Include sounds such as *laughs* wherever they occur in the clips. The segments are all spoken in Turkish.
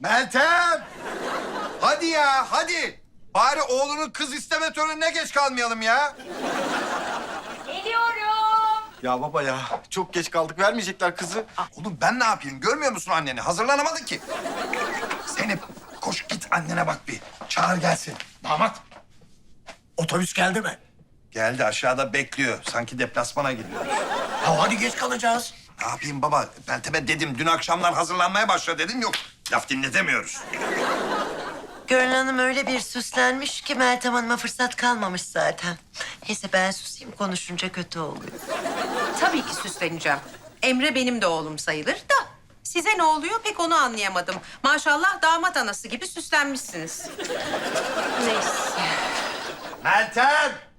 Meltem! Hadi ya hadi. Bari oğlunun kız isteme törenine geç kalmayalım ya. Geliyorum. Ya baba ya çok geç kaldık vermeyecekler kızı. Oğlum ben ne yapayım? Görmüyor musun anneni? Hazırlanamadın ki. Zeynep koş git annene bak bir. Çağır gelsin. Damat. Otobüs geldi mi? Geldi aşağıda bekliyor. Sanki deplasmana gidiyor. Ya hadi geç kalacağız. Ne yapayım baba? Meltem'e dedim dün akşamlar hazırlanmaya başla dedim. Yok laf dinletemiyoruz. Görün Hanım öyle bir süslenmiş ki Meltem Hanım'a fırsat kalmamış zaten. Neyse ben susayım konuşunca kötü oluyor. Tabii ki süsleneceğim. Emre benim de oğlum sayılır da. Size ne oluyor pek onu anlayamadım. Maşallah damat anası gibi süslenmişsiniz. Neyse. Meltem!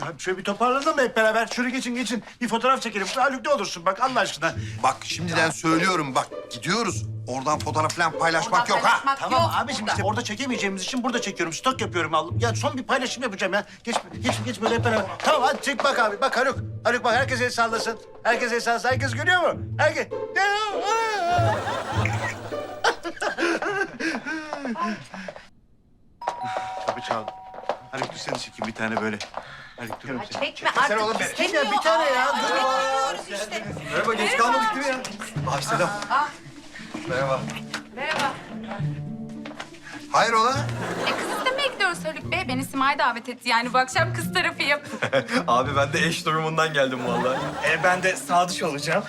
Şöyle, şöyle bir toparlanalım mı hep beraber? Şöyle geçin geçin. Bir fotoğraf çekelim. Haluk ne olursun bak Allah aşkına. Bak şimdiden söylüyorum bak gidiyoruz. Oradan fotoğraf falan paylaşmak Oradan yok ha. paylaşmak Tamam yok abiciğim burada. işte orada çekemeyeceğimiz için burada çekiyorum. Stok yapıyorum aldım. Ya son bir paylaşım yapacağım ya. Geç geç geç böyle hep beraber. Tamam hadi çek bak abi. Bak Haluk. Haluk bak herkes el sallasın. Herkes el sallasın. Herkes görüyor mu? Herkes. Kapı çaldı. Haluk dur seni çekeyim bir tane böyle. Haluk dur. Çekme artık oğlum beni. istemiyor. Ya bir tane ya, dur. Bekliyoruz işte. Merhaba geç kalmadık değil mi ya? Abi selam. Merhaba. Merhaba. Hayrola? E kız istemeye gidiyoruz Haluk Bey. Beni Simay davet etti. Yani bu akşam kız tarafıyım. *laughs* Abi ben de eş durumundan geldim vallahi. E, ben de sadıç olacağım.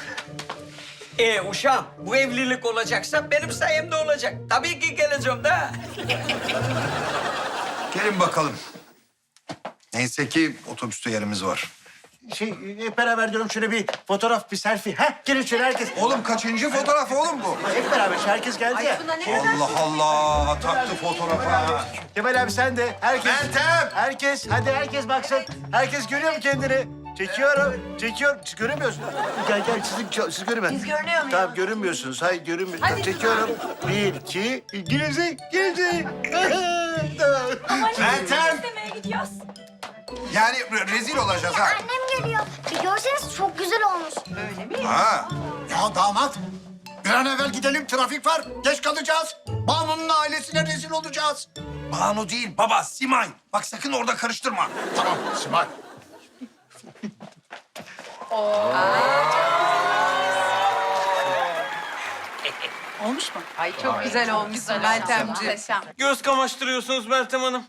E uşağım bu evlilik olacaksa benim sayemde olacak. Tabii ki geleceğim de. Gelin bakalım. Neyse ki otobüste yerimiz var. Şey hep beraber diyorum şöyle bir fotoğraf, bir selfie. Heh gelin şöyle herkes. Oğlum kaçıncı fotoğraf oğlum bu? Hep beraber şu herkes geldi ya. Ay Tuna ne güzel. Allah Allah taktı fotoğrafa. Kemal abi sen de. Herkes. Meltem! Herkes. Hadi herkes baksın. Herkes görüyor mu kendini? Çekiyorum. Çekiyorum. Siz göremiyorsunuz. Gel gel siz, siz görün Biz görünüyor muyuz? Tamam görünmüyorsunuz. Hayır görünmüyorsunuz. Hadi. Çekiyorum. Bir, iki. Gülümse. Gülümse. *laughs* Yani re- rezil olacağız ha. Annem geliyor. Bir görseniz çok güzel olmuş. Ha. Ya damat. Bir an evvel gidelim. Trafik var. Geç kalacağız. Banu'nun ailesine rezil olacağız. Banu değil baba Simay. Bak sakın orada karıştırma. Tamam Simay. Olmuş mu? Ay çok güzel olmuşsun Meltemciğim. Göz kamaştırıyorsunuz Meltem Hanım.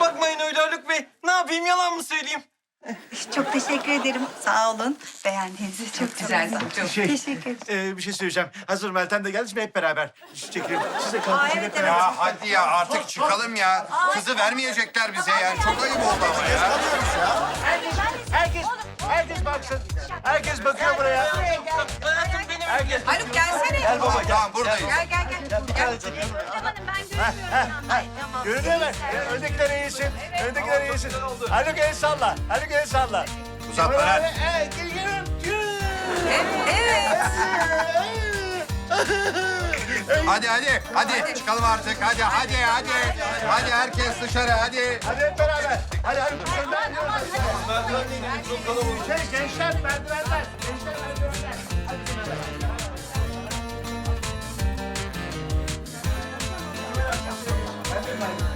Bakmayın öyle Haluk Bey. Ne yapayım yalan mı söyleyeyim? *laughs* Çok teşekkür ederim. Sağ olun. Beğendiğiniz için çok Güzel çok. Şey, Teşekkür ederim. e, bir şey söyleyeceğim. Hazır Meltem de geldi. Şimdi hep beraber çekelim. Siz de kalın. siz de hep beraber. Ya hadi ya artık çıkalım ya. Kızı vermeyecekler bize yani. Çok ayıp oldu ama ya. Herkes, herkes baksın. Herkes bakıyor buraya. Herkes. Haluk gelsene. Gel baba gel. Tamam buradayız. Gel gel gel. Gel. Görünüyor mu? Öndekiler iyisin. Öndekiler iyisin. Haluk el salla. Haluk el salla. Uzatma lan. Evet, gel, gel, gel. Evet. Hadi hadi hadi çıkalım artık. Hadi hadi hadi. Hadi herkes dışarı hadi. Hadi hep beraber. Hadi Haluk. önden. Şey, gençler merdivenler. Gençler merdivenler.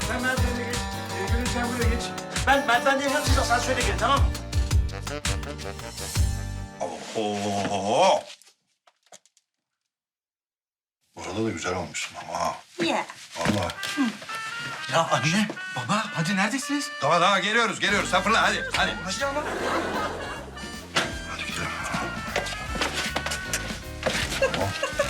Sen merdivene geç. Ee, Gülün sen buraya geç. Ben merdivendeyim. Siz asansöre gelin tamam mı? Oo. Burada da güzel olmuşsun ama ha. Yeah. Vallahi. Ya anne, baba hadi neredesiniz? Tamam tamam geliyoruz geliyoruz. Sen fırla hadi. Hadi. Hadi ama. Hadi gidelim. *laughs*